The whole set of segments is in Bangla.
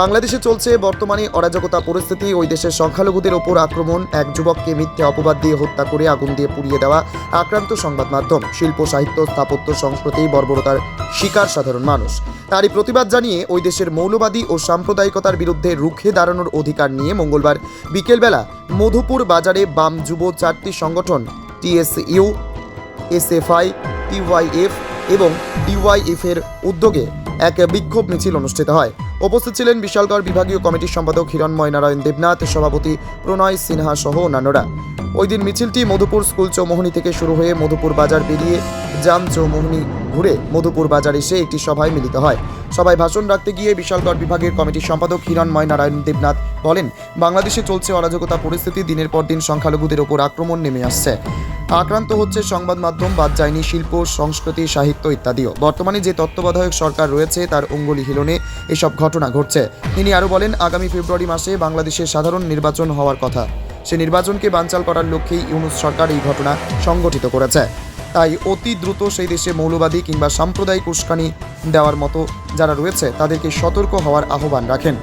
বাংলাদেশে চলছে বর্তমানে অরাজকতা পরিস্থিতি। ওই দেশের সংখ্যালঘুদের ওপর আক্রমণ, এক যুবককে মিথ্যে অপবাদ দিয়ে হত্যা করে আগুন দিয়ে পুড়িয়ে দেওয়া, আক্রান্ত সংবাদ মাধ্যম। শিল্প, সাহিত্য, স্থাপত্য সংস্কৃতি বর্বরতার শিকার সাধারণ মানুষ। তারই প্রতিবাদ জানিয়ে ওই দেশের মৌলবাদী ও সাম্প্রদায়িকতার বিরুদ্ধে রুখে দাঁড়ানোর অধিকার নিয়ে মঙ্গলবার বিকেলবেলা মধুপুর বাজারে বাম যুব চারটি সংগঠন, টিএসইউ, এসএফআই, টিওয়াইএফ এবং ডিওয়াইএফ এর উদ্যোগে এক বিক্ষোভ মিছিল অনুষ্ঠিত হয়। উপস্থিত ছিলেন বিশালগড় বিভাগীয় কমিটির সম্পাদক হিরণময় নারায়ণ দেবনাথ, সভাপতি প্রণয় সিনহা সহ অন্যান্যরা। ওই দিন মিছিলটি মধুপুর স্কুল চৌমোহনী থেকে শুরু হয়ে মধুপুর বাজার পেরিয়ে জাম চৌমোহনী ঘুরে মধুপুর বাজার এসে একটি সভায় মিলিত হয়। সভায় ভাষণ রাখতে গিয়ে বিশালগড় বিভাগের কমিটির সম্পাদক হিরণময় নারায়ণ দেবনাথ বলেন, বাংলাদেশে চলছে অরাজকতা পরিস্থিতি, দিনের পর দিন সংখ্যালঘুদের ওপর আক্রমণ নেমে আসছে। আক্রান্ত হচ্ছে সংবাদ মাধ্যম, বাদ যায়নি শিল্প, সংস্কৃতি, সাহিত্য ইত্যাদিও। বর্তমানে যে তত্ত্বাবধায়ক সরকার রয়েছে, তার অঙ্গুলি হিলনে এসব ঘটনা ঘটছে। তিনি আরও বলেন, আগামী ফেব্রুয়ারি মাসে বাংলাদেশে সাধারণ নির্বাচন হওয়ার কথা। সে নির্বাচনকে বানচাল করার লক্ষ্যেই ইউনুস সরকার এই ঘটনা সংগঠিত করেছে। তাই অতি দ্রুত সেই দেশে মৌলবাদী কিংবা সাম্প্রদায়িক উস্কানি দেওয়ার মতো যারা রয়েছে, তাদেরকে সতর্ক হওয়ার আহ্বান রাখেন।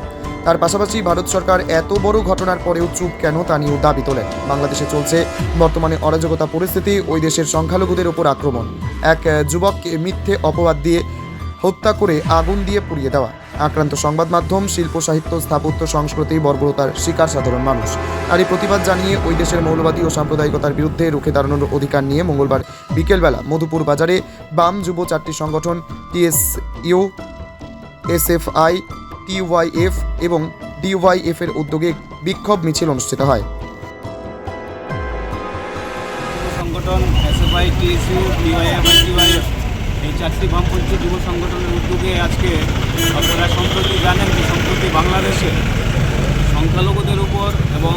তার পাশাপাশি ভারত সরকার এত বড় ঘটনার পরেও চুপ কেন তা নিয়েও দাবি তোলেন। বাংলাদেশে চলছে বর্তমানে অরাজকতা পরিস্থিতি, ওই দেশের সংখ্যালঘুদের ওপর আক্রমণ। এক যুবককে মিথ্যে অপবাদ দিয়ে হত্যা করে আগুন দিয়ে পুড়িয়ে দেওয়া। আক্রান্ত সংবাদ মাধ্যম, শিল্প, সাহিত্য, স্থাপত্য, সংস্কৃতি, বর্বরতার শিকার সাধারণ মানুষ। আর এই প্রতিবাদ জানিয়ে ওই দেশের মৌলবাদী ও সাম্প্রদায়িকতার বিরুদ্ধে রুখে দাঁড়ানোর অধিকার নিয়ে মঙ্গলবার বিকেলবেলা মধুপুর বাজারে বাম যুব চারটি সংগঠন, টিএসইউ, এসএফআই, টিওয়াইএফ এবং ডিওয়াইএফ এর উদ্যোগে বিক্ষোভ মিছিল অনুষ্ঠিত হয়। সংগঠন, এসএফআই, টিএসইউ, ডিওয়াইএফ এই চারটি বামপন্থী যুব সংগঠনের উদ্যোগে আজকে আপনারা সম্প্রতি জানেন যে সম্প্রতি বাংলাদেশে সংখ্যালঘুদের উপর এবং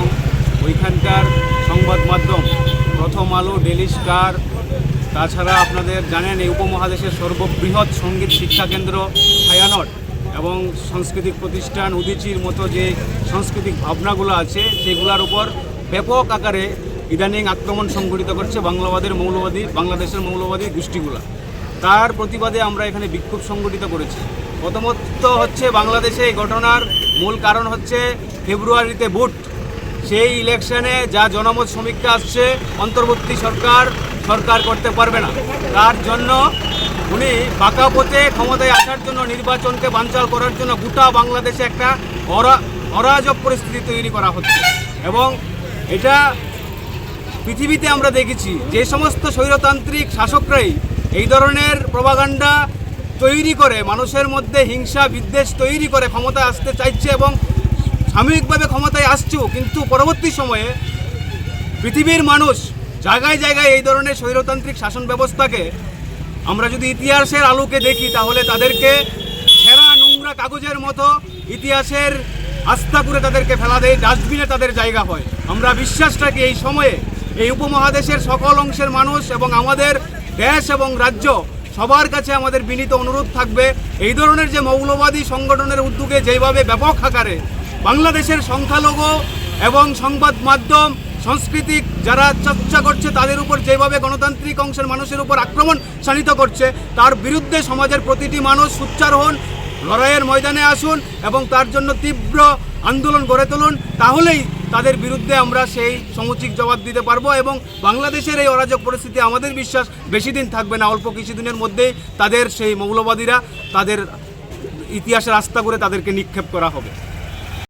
ওইখানকার সংবাদ মাধ্যম প্রথম আলো ডেলি স্টার, তাছাড়া আপনাদের জানেন এই উপমহাদেশের সর্ববৃহৎ সংগীত শিক্ষা কেন্দ্র ছায়ানট এবং সাংস্কৃতিক প্রতিষ্ঠান উদিচির মতো যে সাংস্কৃতিক ভাবনাগুলো আছে, সেগুলোর উপর ব্যাপক আকারে ইদানিং আক্রমণ সংঘটিত করছে বাংলাবাদের মৌলবাদী, বাংলাদেশের মৌলবাদী গোষ্ঠীগুলো। তার প্রতিবাদে আমরা এখানে বিক্ষোভ সংগঠিত করেছি। প্রথমত হচ্ছে বাংলাদেশে এই ঘটনার মূল কারণ হচ্ছে ফেব্রুয়ারিতে ভোট। সেই ইলেকশনে যা জনমত সমীক্ষা আসছে, অন্তর্বর্তী সরকার সরকার করতে পারবে না। তার জন্য উনি বাঁকা পথে ক্ষমতায় আসার জন্য, নির্বাচনকে বানচাল করার জন্য গোটা বাংলাদেশে একটা অরা, অরাজক পরিস্থিতি তৈরি করা হচ্ছে। এবং এটা পৃথিবীতে আমরা দেখেছি, যে সমস্ত স্বৈরতান্ত্রিক শাসকরাই এই ধরনের প্রভাগান্ডা তৈরি করে, মানুষের মধ্যে হিংসা, বিদ্বেষ তৈরি করে ক্ষমতায় আসতে চাইছে এবং সাময়িকভাবে ক্ষমতায় আসছেও, কিন্তু পরবর্তী সময়ে পৃথিবীর মানুষ জায়গায় জায়গায় এই ধরনের স্বৈরতান্ত্রিক শাসন ব্যবস্থাকে, আমরা যদি ইতিহাসের আলোকে দেখি, তাহলে তাদেরকে ছেঁড়া নোংরা কাগজের মতো ইতিহাসের আস্থা করে তাদেরকে ফেলা দেয়, ডাস্টবিনে তাদের জায়গা হয়। আমরা বিশ্বাস রাখি এই সময়ে এই উপমহাদেশের সকল অংশের মানুষ এবং আমাদের দেশ এবং রাজ্য সবার কাছে আমাদের বিনীত অনুরোধ থাকবে, এই ধরনের যে মৌলবাদী সংগঠনের উদ্যোগে যেভাবে ব্যাপক আকারে বাংলাদেশের সংখ্যালঘু এবং সংবাদ মাধ্যম, সাংস্কৃতিক যারা চর্চা করছে, তাদের উপর যেভাবে গণতান্ত্রিক অংশের মানুষের উপর আক্রমণ শানিত করছে, তার বিরুদ্ধে সমাজের প্রতিটি মানুষ সুচ্চার হন, লড়াইয়ের ময়দানে আসুন এবং তার জন্য তীব্র আন্দোলন গড়ে তুলুন। তাহলেই তাদের বিরুদ্ধে আমরা সেই সমুচিত জবাব দিতে পারব এবং বাংলাদেশের এই অরাজক পরিস্থিতি আমাদের বিশ্বাস বেশি দিন থাকবে না। অল্প কিছুদিনের মধ্যেই তাদের সেই মৌলবাদীরা তাদের ইতিহাসের রাস্তা করে তাদেরকে নিক্ষেপ করা হবে।